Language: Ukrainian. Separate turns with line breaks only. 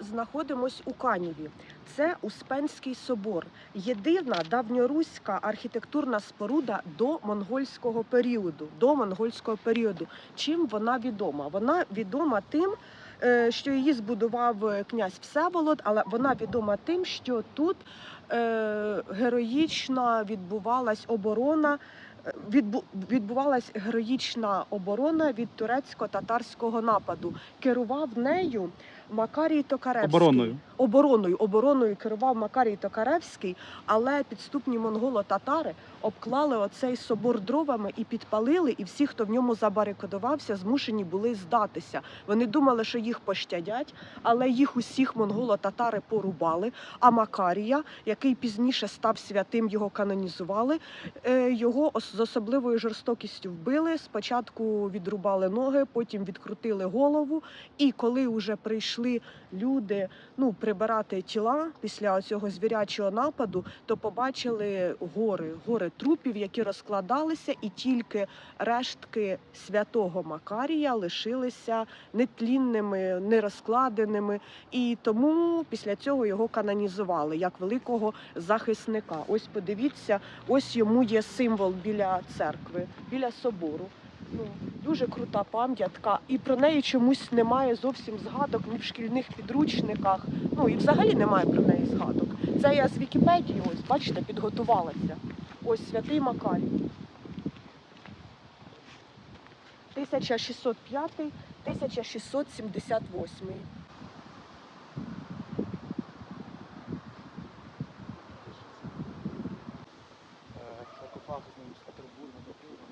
знаходимось у Каніві. Це Успенський собор, єдина давньоруська архітектурна споруда до монгольського періоду. До монгольського періоду. Чим вона відома? Вона відома тим, е, що її збудував е, князь Всеволод, але вона відома тим, що тут е, героїчно відбувалась оборона. відбувалась героїчна оборона від турецько-татарського нападу. Керував нею Макарій Токаревський.
Обороною.
Обороною, обороною керував Макарій Токаревський, але підступні монголо-татари обклали оцей собор дровами і підпалили, і всі, хто в ньому забарикадувався, змушені були здатися. Вони думали, що їх пощадять, але їх усіх монголо-татари порубали. А Макарія, який пізніше став святим, його канонізували. е, Його з особливою жорстокістю вбили. Спочатку відрубали ноги, потім відкрутили голову. І коли вже прийшли люди ну, прибирати тіла після цього звірячого нападу, то побачили гори, гори трупів, які розкладалися, і тільки рештки святого Макарія лишилися нетлінними, нерозкладеними. І тому після цього його канонізували як великого захисника. Ось подивіться, ось йому є символ біля церкви, біля собору. Ну, дуже крута пам'ятка, і про неї чомусь немає зовсім згадок ні в шкільних підручниках. Ну і взагалі немає про неї згадок. Це я з Вікіпедії, ось бачите, підготувалася. Ось святий Макарій. 1605-1678.
Саркофаг з ним з Петербурга до Києва.